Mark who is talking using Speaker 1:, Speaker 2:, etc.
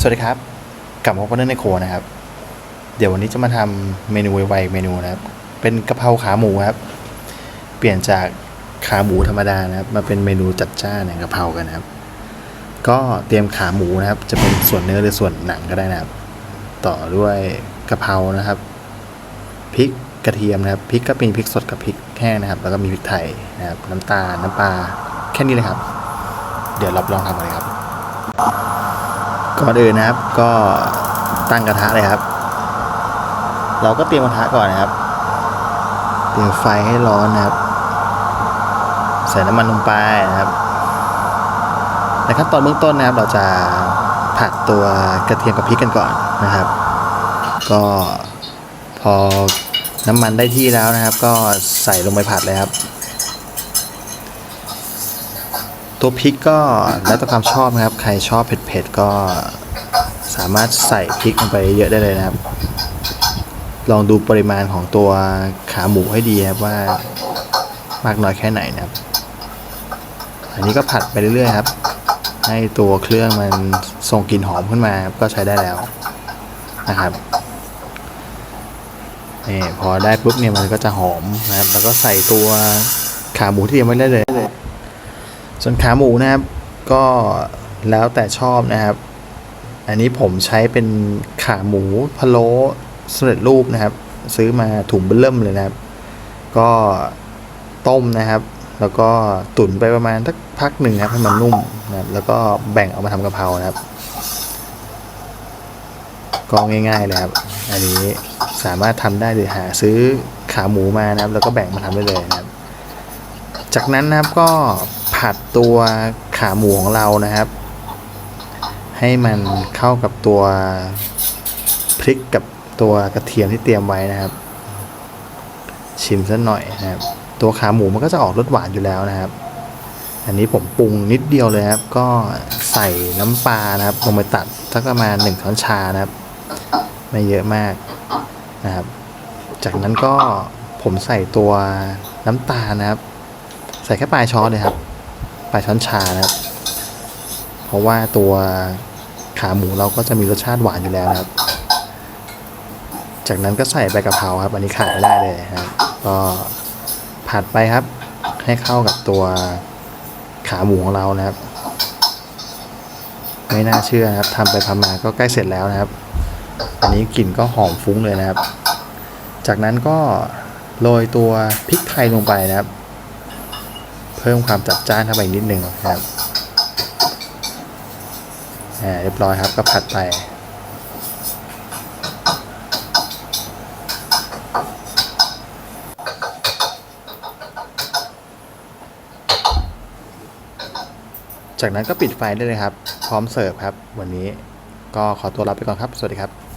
Speaker 1: สวัสดีครับ กลับมาพบกันในโครัวนะครับ เดี๋ยววันนี้จะมาทำเมนูไวๆเมนูนะครับ เป็นกะเพราขาหมูครับ เปลี่ยนจากขาหมูธรรมดานะครับ มาเป็นเมนูจัดจ้านในกะเพรากันนะครับ ก็เตรียมขาหมูนะครับ จะเป็นส่วนเนื้อหรือส่วนหนังก็ได้นะครับ ต่อด้วยกะเพรานะครับพริกกระเทียมนะครับพริกก็เป็นพริกสดกับพริกแห้งนะครับ แล้วก็มีพริกไทยนะครับ น้ำตาลน้ำปลาแค่นี้เลยครับ เดี๋ยวรับลองทำกันเลยครับ ก่อนอื่นนะครับ ก็ตั้งกระทะเลยครับ เราก็เตรียมกระทะก่อนนะครับ เตรียมไฟให้ร้อนนะครับ ใส่น้ำมันลงไปนะครับในขั้นตอนเบื้องต้นนะครับ เราจะผัดตัวกระเทียมกับพริกกันก่อนนะครับ ก็พอน้ำมันได้ที่แล้วนะครับ ก็ใส่ลงไปผัดเลยครับ ตัวพริกก็แล้วแต่ความชอบนะครับ ใครชอบเผ็ดๆก็สามารถใส่พริกลงไปเยอะได้เลยนะครับ ลองดูปริมาณของตัวขาหมูให้ดีครับว่ามากน้อยแค่ไหนนะครับ อันนี้ก็ผัดไปเรื่อยๆครับ ให้ตัวเครื่องมันส่งกลิ่นหอมขึ้นมาก็ใช้ได้แล้วนะครับนี่พอได้ปุ๊บเนี่ยมันก็จะหอมนะครับ แล้วก็ใส่ตัวขาหมูที่เตรียมไว้ได้เลย ส่วนขาหมูนะครับก็แล้วแต่ชอบนะครับ อันนี้ผมใช้เป็นขาหมูพะโล้สำเร็จรูปนะครับ ซื้อมาถุงเบลเริ่มเลยนะครับ ก็ต้มนะครับ แล้วก็ตุ๋นไปประมาณสักพักหนึ่งนะครับให้มันนุ่มนะครับ แล้วก็แบ่งเอามาทำกะเพรานะครับ ก็ง่ายๆเลยครับ อันนี้สามารถทำได้หรือหาซื้อขาหมูมานะครับ แล้วก็แบ่งมาทำได้เลยนะครับ จากนั้นนะครับก็ ผัดตัวขาหมูของเรานะครับ ให้มันเข้ากับตัวพริกกับตัวกระเทียมที่เตรียมไว้นะครับ ชิมสักหน่อยนะครับ ตัวขาหมูมันก็จะออกรสหวานอยู่แล้วนะครับ อันนี้ผมปรุงนิดเดียวเลยครับ ก็ใส่น้ำปลานะครับลงไปตัดสักประมาณหนึ่งช้อนชานะครับ ไม่เยอะมากนะครับ จากนั้นก็ผมใส่ตัวน้ำตาลนะครับ ใส่แค่ปลายช้อนเลยครับ ปลายช้อนชานะครับ เพราะว่าตัวขาหมูเราก็จะมีรสชาติหวานอยู่แล้วนะครับ จากนั้นก็ใส่ใบกะเพราครับ อันนี้ขาดไม่ได้เลยครับก็ผัดไปครับ ให้เข้ากับตัวขาหมูของเรานะครับ ไม่น่าเชื่อนะครับทำไปทำมาก็ใกล้เสร็จแล้วนะครับ อันนี้กลิ่นก็หอมฟุ้งเลยนะครับ จากนั้นก็โรยตัวพริกไทยลงไปนะครับ เพิ่มความจัดจ้านเข้าไปนิดหนึ่งครับอ่าเรียบร้อยครับก็ผัดไปจากนั้นก็ปิดไฟได้เลยครับ พร้อมเสิร์ฟครับ วันนี้ก็ขอตัวลาไปก่อนครับ สวัสดีครับ